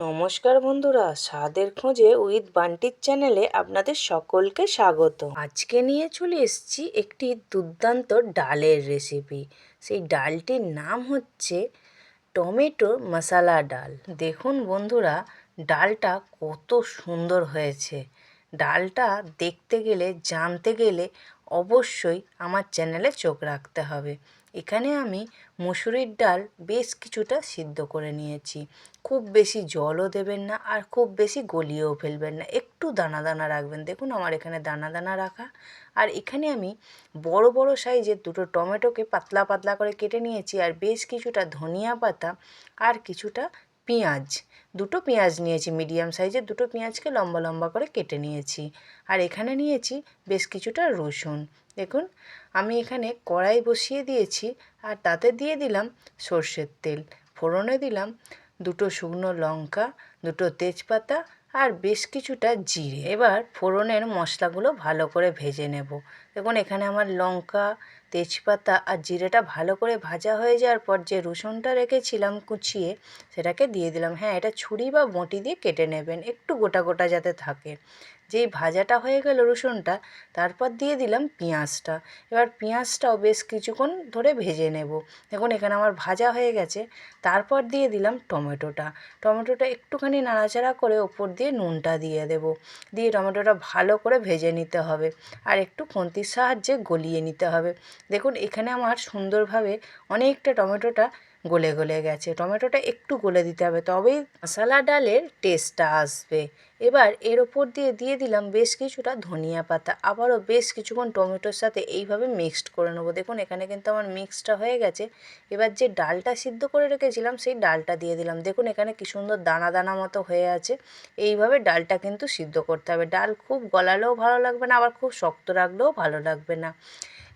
নমস্কার বন্ধুরা, স্বাদের খোঁজে উইথ বান্টির চ্যানেলে আপনাদের সকলকে স্বাগত। আজকে নিয়ে চলে এসেছি একটি দুর্দান্ত ডালের রেসিপি সেই ডালটির নাম হচ্ছে টমেটো মশালা ডাল। দেখুন বন্ধুরা, ডালটা কত সুন্দর হয়েছে। ডালটা দেখতে গেলে, জানতে গেলে অবশ্যই আমার চ্যানেলে চোখ রাখতে হবে। এখানে আমি মুসুরির ডাল বেশ কিছুটা সিদ্ধ করে নিয়েছি। খুব বেশি জলও দেবেন না আর খুব বেশি গলিয়েও ফেলবেন না। একটু দানা দানা রাখবেন। দেখুন আমার এখানে দানা দানা রাখা। আর এখানে আমি বড় বড় সাইজের দুটো টমেটোকে পাতলা পাতলা করে কেটে নিয়েছি। আর বেশ কিছুটা ধনিয়া পাতা আর কিছুটা পেঁয়াজ, দুটো পেঁয়াজ নিয়েছি মিডিয়াম সাইজের দুটো পেঁয়াজকে লম্বা লম্বা করে কেটে নিয়েছি। আর এখানে নিয়েছি বেশ কিছুটা রসুন। দেখুন, আমি এখানে কড়াই বসিয়ে দিয়েছি আর তাতে দিয়ে দিলাম সর্ষের তেল। ফোড়নে দিলাম দুটো শুকনো লঙ্কা, দুটো তেজপাতা আর বেশ কিছুটা জিরে। এবার ফোড়নের মশলাগুলো ভালো করে ভেজে নেব। দেখুন, এখানে আমার লঙ্কা তেজপাতা আর জিরেটা ভালো করে ভাজা হয়ে যাওয়ার পর যে রসুনটা রেখেছিলাম কুচিয়ে, সেটাকে দিয়ে দিলাম। হ্যাঁ এটা ছুরি বা বঁটি দিয়ে কেটে নেবেন, একটু গোটা গোটা যাতে থাকে। যেই ভাজাটা হয়ে গেল রসুনটা, তারপর দিয়ে দিলাম পেঁয়াজটা। এবার পেঁয়াজটাও বেশ কিছুক্ষণ ধরে ভেজে নেব। দেখুন, এখানে আমার ভাজা হয়ে গেছে। তারপর দিয়ে দিলাম টমেটোটা। টমেটোটা একটুখানি নাড়াচাড়া করে ওপর দিয়ে নুনটা দিয়ে দেব। দিয়ে টমেটোটা ভালো করে ভেজে নিতে হবে। আর একটু খন্তির সাহায্যে গলিয়ে নিতে হবে। দেখুন, এখানে আমার সুন্দরভাবে অনেকটা টমেটোটা গলে গলে গেছে। টমেটোটা একটু গলে দিতে হবে, তবেই মশালা ডালের টেস্টটা আসবে। এবার এর ওপর দিয়ে দিয়ে দিলাম বেশ কিছুটা ধনিয়া পাতা। আবারও বেশ কিছুক্ষণ টমেটোর সাথে এইভাবে মিক্সড করে নেব। দেখুন, এখানে কিন্তু আমার মিক্সডটা হয়ে গেছে। এবার যে ডালটা সিদ্ধ করে রেখেছিলাম, সেই ডালটা দিয়ে দিলাম। দেখুন, এখানে কি সুন্দর দানা দানা মতো হয়ে আছে। এইভাবে ডালটা কিন্তু সিদ্ধ করতে হবে। ডাল খুব গলালেও ভালো লাগবে না, আবার খুব শক্ত রাখলেও ভালো লাগবে না।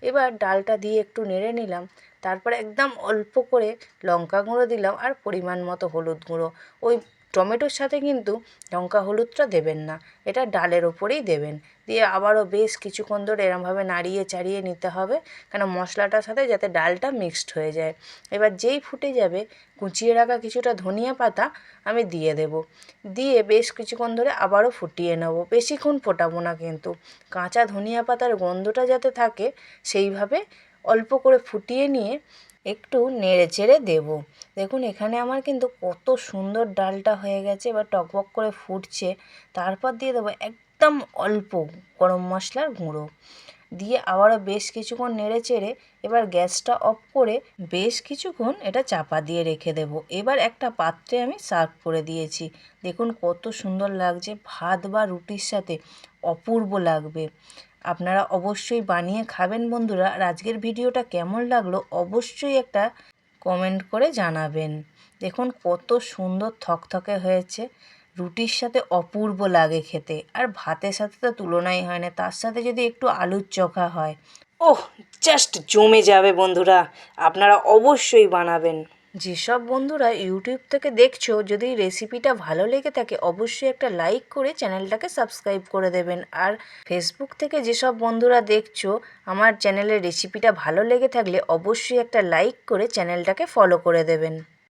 এবার ডালটা দিয়ে একটু নেড়ে নিলাম। তারপর একদম অল্প করে লঙ্কা গুঁড়ো দিলাম আর পরিমাণ মতো হলুদ গুঁড়ো। ওই টমেটোর সাথে কিন্তু লঙ্কা, হলুদটা দেবেন না। এটা ডালের ওপরেই দেবেন। দিয়ে আবারও বেশ কিছুক্ষণ ধরে এরমভাবে নাড়িয়ে চাড়িয়ে নিতে হবে, কেন মশলাটার সাথে যাতে ডালটা মিক্সড হয়ে যায়। এবার যেই ফুটে যাবে, কুচিয়ে রাখা কিছুটা ধনিয়া পাতা আমি দিয়ে দেব। দিয়ে বেশ কিছুক্ষণ ধরে আবারও ফুটিয়ে নেব। বেশিক্ষণ ফোটাবো না কিন্তু। কাঁচা ধনিয়া পাতার গন্ধটা যাতে থাকে, সেইভাবে অল্প করে ফুটিয়ে নিয়ে একটু নেড়ে চেড়ে দেবো। দেখুন, এখানে আমার কিন্তু কত সুন্দর ডালটা হয়ে গেছে, এবার টকবক করে ফুটছে। তারপর দিয়ে দেবো একদম অল্প গরম মশলার গুঁড়ো। দিয়ে আবারও বেশ কিছুক্ষণ নেড়ে চেড়ে এবার গ্যাসটা অফ করে বেশ কিছুক্ষণ এটা চাপা দিয়ে রেখে দেব। এবার একটা পাত্রে আমি সার্ভ করে দিয়েছি। দেখুন, কত সুন্দর লাগছে, ভাত বা রুটির সাথে অপূর্ব লাগবে। আপনারা অবশ্যই বানিয়ে খাবেন বন্ধুরা। আর আজকের ভিডিওটা কেমন লাগল অবশ্যই একটা কমেন্ট করে জানাবেন। দেখুন কত সুন্দর থকথকে হয়েছে। রুটির সাথে অপূর্ব লাগে খেতে। আর ভাতের সাথে তো তুলনাই হয় না, তার সাথে যদি একটু আলুর চোখা হয়। ওহ জাস্ট জমে যাবে বন্ধুরা। আপনারা অবশ্যই বানাবেন। যেসব বন্ধুরা ইউটিউব থেকে দেখছ, যদি রেসিপিটা ভালো লেগে থাকে, অবশ্যই একটা লাইক করে চ্যানেলটাকে সাবস্ক্রাইব করে দেবেন। আর ফেসবুক থেকে যেসব বন্ধুরা দেখছ, আমার চ্যানেলের রেসিপিটা ভালো লেগে থাকলে অবশ্যই একটা লাইক করে চ্যানেলটাকে ফলো করে দেবেন।